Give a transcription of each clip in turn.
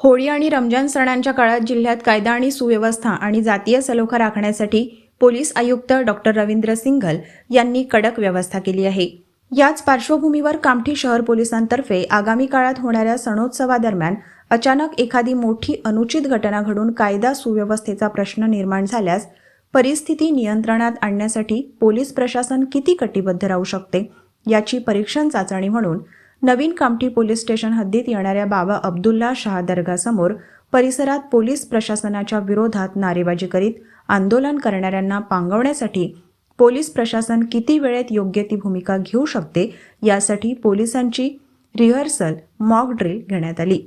होळी आणि रमजान सणांच्या काळात जिल्ह्यात कायदा आणि सुव्यवस्था आणि जातीय सलोखा राखण्यासाठी पोलीस आयुक्त डॉक्टर रवींद्र सिंघल यांनी कडक व्यवस्था केली आहे. याच पार्श्वभूमीवर कामठी शहर पोलिसांतर्फे आगामी काळात होणाऱ्या सणोत्सवादरम्यान अचानक एखादी मोठी अनुचित घटना घडून कायदा सुव्यवस्थेचा प्रश्न निर्माण झाल्यास परिस्थिती नियंत्रणात आणण्यासाठी पोलीस प्रशासन किती कटिबद्ध राहू शकते? याची परीक्षण चाचणी म्हणून नवीन कामठी पोलीस स्टेशन हद्दीत येणाऱ्या बाबा अब्दुल्ला शाह दर्गासमोर परिसरात पोलीस प्रशासनाच्या विरोधात नारेबाजी करीत आंदोलन करणाऱ्यांना पांगवण्यासाठी पोलीस प्रशासन किती वेळेत योग्य ती भूमिका घेऊ शकते यासाठी पोलिसांची रिहर्सल मॉक ड्रिल घेण्यात आली.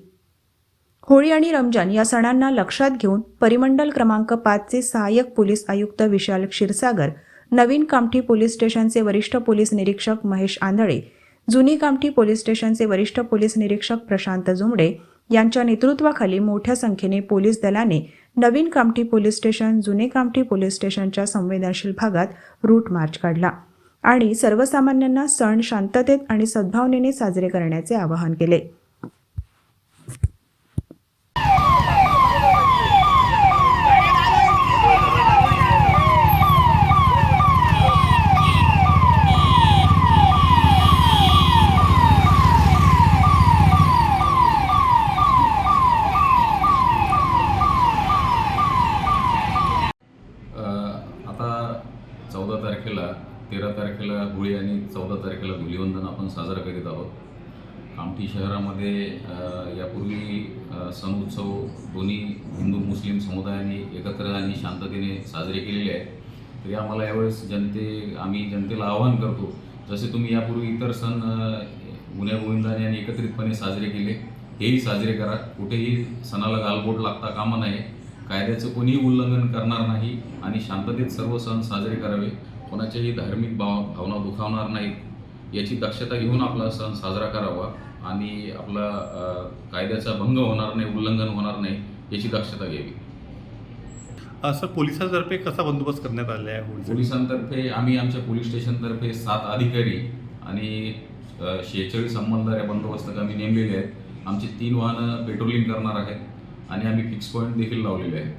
होळी आणि रमजान या सणांना लक्षात घेऊन परिमंडल क्रमांक पाचचे सहाय्यक पोलीस आयुक्त विशाल क्षीरसागर नवीन कामठी पोलीस स्टेशनचे वरिष्ठ पोलीस निरीक्षक महेश आंधळे जुनी कामठी पोलीस स्टेशनचे वरिष्ठ पोलीस निरीक्षक प्रशांत जुमडे यांच्या नेतृत्वाखाली मोठ्या संख्येने पोलीस दलाने नवीन कामठी पोलीस स्टेशन जुने कामठी पोलीस स्टेशनच्या संवेदनशील भागात रूट मार्च काढला आणि सर्वसामान्यांना सण शांततेत आणि सद्भावनेने साजरे करण्याचे आवाहन केले. तारखेला तेरा तारखेला होळी आणि चौदा तारखेला धुलीवंदन आपण साजरा करीत आहोत. कामठी शहरामध्ये यापूर्वी सण उत्सव दोन्ही हिंदू मुस्लिम समुदायांनी एकत्र आणि शांततेने साजरे केलेले आहेत. तरी आम्हाला यावेळेस जनते आम्ही जनतेला आवाहन करतो जसे तुम्ही यापूर्वी इतर सण अ, गुण्यागोविंदाने आणि एकत्रितपणे साजरे केले हेही साजरे करा. कुठेही सणाला गालबोट लागता कामा नये. कायद्याचं कोणीही उल्लंघन करणार नाही आणि शांततेत सर्व सण साजरे करावे. कोणाच्याही धार्मिक भाव भावना दुखावणार नाहीत याची दक्षता घेऊन आपला सण साजरा करावा आणि आपला कायद्याचा भंग होणार नाही उल्लंघन होणार नाही याची दक्षता घ्यावी. सर पोलिसांतर्फे कसा बंदोबस्त करण्यात आला आहे? पोलिसांतर्फे आम्ही आमच्या पोलीस स्टेशनतर्फे सात अधिकारी आणि शेहेचाळीस अंमलदार या बंदोबस्त आम्ही नेमलेले आहेत. आमची तीन वाहनं पेट्रोलिंग करणार आहेत आणि आम्ही फिक्स पॉईंट देखील लावलेले आहेत.